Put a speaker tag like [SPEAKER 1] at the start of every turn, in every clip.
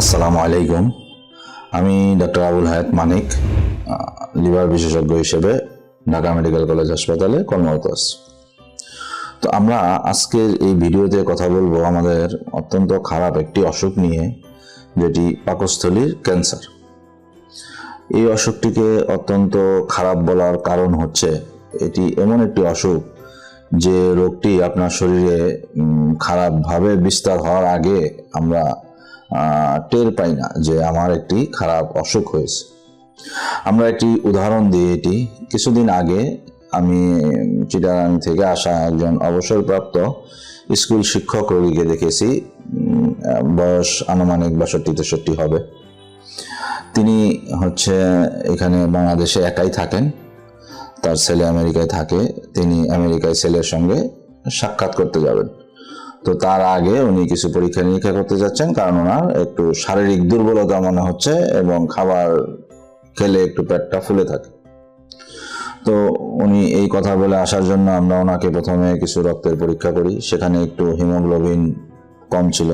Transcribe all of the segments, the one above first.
[SPEAKER 1] আসসালামু আলাইকুম। আমি ডক্টর আবুল হায়াত মানিক লিভার বিশেষজ্ঞ হিসেবে ঢাকা মেডিকেল কলেজ হাসপাতালে কর্মরত আছি। তো আমরা আজকের এই ভিডিওতে কথা বলব আমাদের অত্যন্ত খারাপ একটি অসুখ নিয়ে, যেটি পাকস্থলীর ক্যান্সার। এই অসুখটিকে অত্যন্ত খারাপ বলার কারণ হচ্ছে, এটি এমন একটি অসুখ যে রোগটি আপনার শরীরে খারাপভাবে বিস্তার হওয়ার আগে আমরা টের পাই না যে আমার একটি খারাপ অসুখ হয়েছে। আমরা একটি উদাহরণ দিই এটি কিছুদিন আগে আমি চিটাগাং থেকে আসা একজন অবসরপ্রাপ্ত স্কুল শিক্ষক রোগীকে দেখেছি বয়স আনুমানিক বাষট্টি, তেষট্টি হবে। তিনি হচ্ছে এখানে বাংলাদেশে একাই থাকেন, তার ছেলে আমেরিকায় থাকে, তিনি আমেরিকায় ছেলের সঙ্গে সাক্ষাৎ করতে যাবেন। তো তার আগে উনি কিছু পরীক্ষা নিরীক্ষা করতে যাচ্ছেন, কারণ ওনার একটু শারীরিক দুর্বলতা মনে হচ্ছে এবং খাবার খেলে একটু পেটটা ফুলে থাকে। তো উনি এই কথা বলে আসার জন্য আমরা ওনাকে প্রথমে কিছু রক্তের পরীক্ষা করি, সেখানে একটু হিমোগ্লোবিন কম ছিল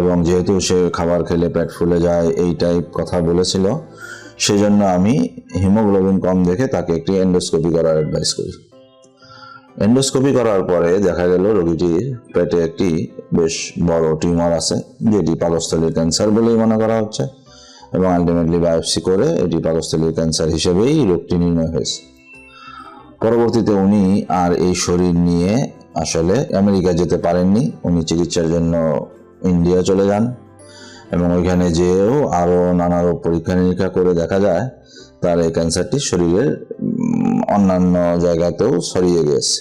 [SPEAKER 1] এবং যেহেতু সে খাবার খেলে পেট ফুলে যায় এই টাইপ কথা বলেছিল, সেজন্য আমি হিমোগ্লোবিন কম দেখে তাকে একটি এন্ডোস্কোপি করার অ্যাডভাইস করি। এন্ডোস্কোপি করার পরে দেখা গেল রোগীটির পেটে একটি বেশ বড় টিউমার আছে, যেটি পাকস্থলীর ক্যান্সার বলেই মনে করা হচ্ছে এবং আলটিমেটলি বায়োপসি করে এটি পাকস্থলীর ক্যান্সার হিসেবেই রোগটি নির্ণয় হয়েছে। পরবর্তীতে উনি আর এই শরীর নিয়ে আসলে আমেরিকা যেতে পারেননি, উনি চিকিৎসার জন্য ইন্ডিয়া চলে যান এবং ওইখানে যেয়েও আরও নানা রোগ পরীক্ষা নিরীক্ষা করে দেখা যায় তার এই ক্যান্সারটি শরীরের অন্যান্য জায়গাতেও ছড়িয়ে গিয়েছে।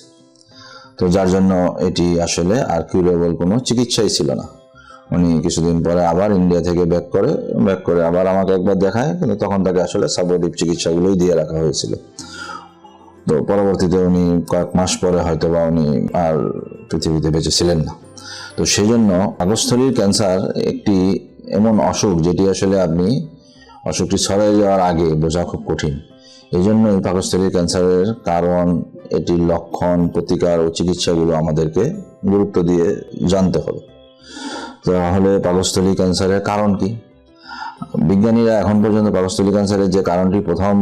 [SPEAKER 1] তো যার জন্য এটি আসলে আর কিউরেবল কোনো চিকিৎসাই ছিল না। উনি কিছুদিন পরে আবার ইন্ডিয়া থেকে ব্যাক করে ব্যাক করে আবার আমাকে একবার দেখায়, কিন্তু তখন তাকে আসলে সাপোর্টিভ চিকিৎসাগুলোই দিয়ে রাখা হয়েছিল। তো পরবর্তীতে উনি কয়েক মাস পরে হয়তো বা উনি আর পৃথিবীতে বেঁচে ছিলেন না। তো সেই জন্য পাকস্থলীর ক্যান্সার একটি এমন অসুখ যেটি আসলে আপনি অসুখটি ছড়িয়ে যাওয়ার আগে বোঝা খুব কঠিন। এই জন্য পাকস্থলীর ক্যান্সারের কারণ এটির লক্ষণ, প্রতিকার ও চিকিৎসাগুলো আমাদেরকে গুরুত্ব দিয়ে জানতে হবে। তাহলে পাকস্থলী ক্যান্সারের কারণ কি? বিজ্ঞানীরা এখন পর্যন্ত পাকস্থলী ক্যান্সারের যে কারণটি প্রথম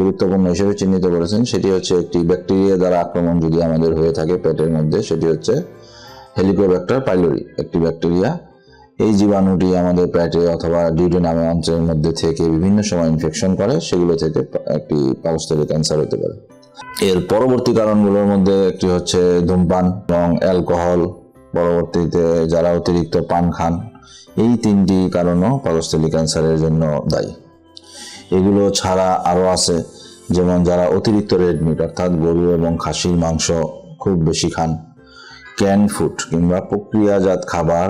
[SPEAKER 1] গুরুত্বপূর্ণ হিসেবে চিহ্নিত করেছেন, সেটি হচ্ছে একটি ব্যাকটেরিয়া দ্বারা আক্রমণ যদি আমাদের হয়ে থাকে পেটের মধ্যে, সেটি হচ্ছে হেলিকোব্যাক্টার পাইলোরি একটি ব্যাকটেরিয়া এই জীবাণুটি আমাদের পেটে অথবা ডিউডেনামে অঞ্চলের মধ্যে থেকে বিভিন্ন সময় ইনফেকশন করে, সেগুলো থেকে একটি পাকস্থলী ক্যান্সার হতে পারে। এর পরবর্তী কারণগুলোর মধ্যে একটি হচ্ছে ধূমপান এবং অ্যালকোহল পরবর্তীতে যারা অতিরিক্ত পান খান, এই তিনটি কারণও পাকস্থলী ক্যান্সারের জন্য দায়ী। এগুলো ছাড়া আরও আছে, যেমন যারা অতিরিক্ত রেড মিট অর্থাৎ গরু এবং খাসির মাংস খুব বেশি খান ক্যান ফুড কিংবা প্রক্রিয়াজাত খাবার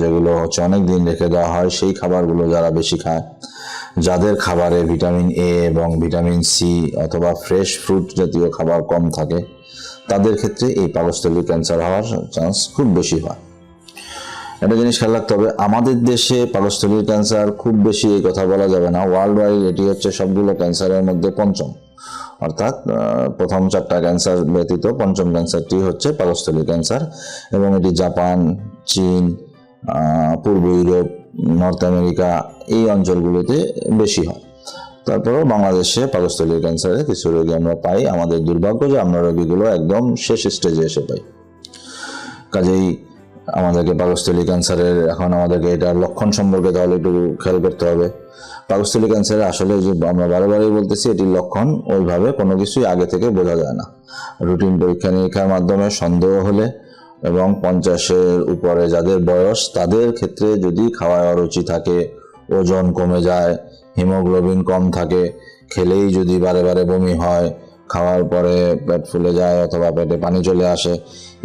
[SPEAKER 1] যেগুলো হচ্ছে অনেক দিন রেখে দেওয়া হয়, সেই খাবারগুলো যারা বেশি খায়, যাদের খাবারে ভিটামিন এ এবং ভিটামিন সি অথবা ফ্রেশ ফ্রুট জাতীয় খাবার কম থাকে, তাদের ক্ষেত্রে এই পাকস্থলী ক্যান্সার হওয়ার চান্স খুব বেশি হয়। একটা জিনিস খেয়াল রাখতে হবে, আমাদের দেশে পাকস্থলীর ক্যান্সার খুব বেশি, এই কথা বলা যাবে না। ওয়ার্ল্ড ওয়াইড এটি হচ্ছে সবগুলো ক্যান্সারের মধ্যে পঞ্চম। অর্থাৎ প্রথম চারটা ক্যান্সার ব্যতীত পঞ্চম ক্যান্সারটি হচ্ছে পাকস্থলী ক্যান্সার এবং এটি জাপান, চীন পূর্ব ইউরোপ, নর্থ আমেরিকা এই অঞ্চলগুলোতে বেশি হয়। তারপরেও বাংলাদেশে পাকস্থলীর ক্যান্সারে কিছু রোগী আমরা পাই। আমাদের দুর্ভাগ্য যে আমরা রোগীগুলো একদম শেষ স্টেজে এসে পাই। কাজেই আমাদেরকে পাকস্থলী ক্যান্সারের এখন আমাদেরকে এটার লক্ষণ সম্পর্কে তাহলে একটু খেয়াল করতে হবে। পাকস্থলী ক্যান্সারে আসলে যে আমরা বারে বারেই বলতেছি, এটির লক্ষণ ওইভাবে কোনো কিছুই আগে থেকে বোঝা যায় না। রুটিন পরীক্ষা নিরীক্ষার মাধ্যমে সন্দেহ হলে এবং পঞ্চাশের উপরে যাদের বয়স, তাদের ক্ষেত্রে যদি খাওয়ায় অরুচি থাকে, ওজন কমে যায় হিমোগ্লোবিন কম থাকে, খেলেই যদি বারে বারে বমি হয় খাওয়ার পরে পেট ফুলে যায় অথবা পেটে পানি চলে আসে,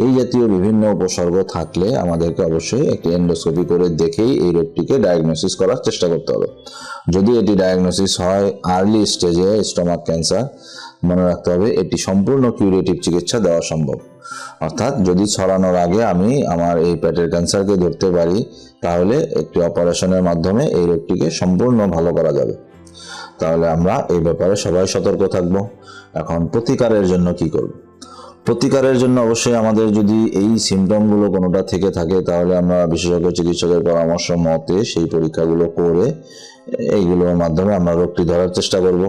[SPEAKER 1] এই জাতীয় বিভিন্ন উপসর্গ থাকলে আমাদেরকে অবশ্যই একটি এন্ডোস্কোপি করে দেখেই এই রোগটিকে ডায়াগনোসিস করার চেষ্টা করতে হবে। যদি এটি ডায়াগনোসিস হয় আর্লি স্টেজে স্টমাক ক্যান্সার মনে রাখতে হবে এটি সম্পূর্ণ কিউরেটিভ চিকিৎসা দেওয়া সম্ভব। অর্থাৎ যদি ছড়ানোর আগে আমি আমার এই পেটের ক্যান্সারকে ধরতে পারি, তাহলে একটি অপারেশনের মাধ্যমে এই রোগটিকে সম্পূর্ণ ভালো করা যাবে। তাহলে আমরা এই ব্যাপারে সবাই সতর্ক থাকব। এখন প্রতিকারের জন্য কি করব? প্রতিকারের জন্য অবশ্যই আমাদের যদি এই সিমটমগুলো কোনোটা থেকে থাকে, তাহলে আমরা বিশেষজ্ঞ চিকিৎসকের পরামর্শ মতে সেই পরীক্ষাগুলো করে এইগুলোর মাধ্যমে আমরা রোগটি ধরার চেষ্টা করব।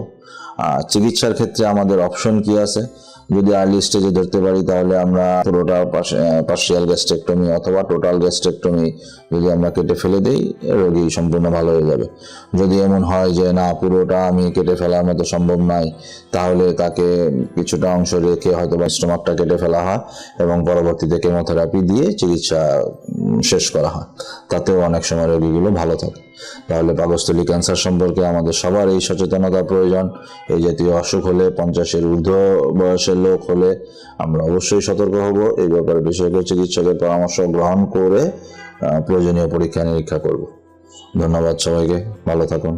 [SPEAKER 1] আর চিকিৎসার ক্ষেত্রে আমাদের অপশন কি আছে? যদি আর্লি স্টেজে ধরতে পারি, তাহলে আমরা পুরোটা পার্শিয়াল গ্যাস্ট্রেক্টমি অথবা টোটাল গ্যাস্ট্রেক্টমি যদি আমরা কেটে ফেলে দিই, রোগী সম্পূর্ণ ভালো হয়ে যাবে। যদি এমন হয় যে, না, পুরোটা আমি কেটে ফেলার মতো সম্ভব নাই তাহলে তাকে কিছুটা অংশ রেখে হয়তো বা স্টোমাকটা কেটে ফেলা হয় এবং পরবর্তীতে কেমোথেরাপি দিয়ে চিকিৎসা শেষ করা হয়। তাতেও অনেক সময় রোগীগুলো ভালো থাকে। তাহলে পাকস্থলী ক্যান্সার সম্পর্কে আমাদের সবার এই সচেতনতা প্রয়োজন। এই জাতীয় অসুখ হলে পঞ্চাশের ঊর্ধ্ব বয়সের লোক হলে আমরা অবশ্যই সতর্ক হব। এই ব্যাপারে বিশেষজ্ঞ চিকিৎসকের পরামর্শ গ্রহণ করে প্রয়োজনীয় পরীক্ষা নিরীক্ষা করব। ধন্যবাদ সবাইকে। ভালো থাকুন।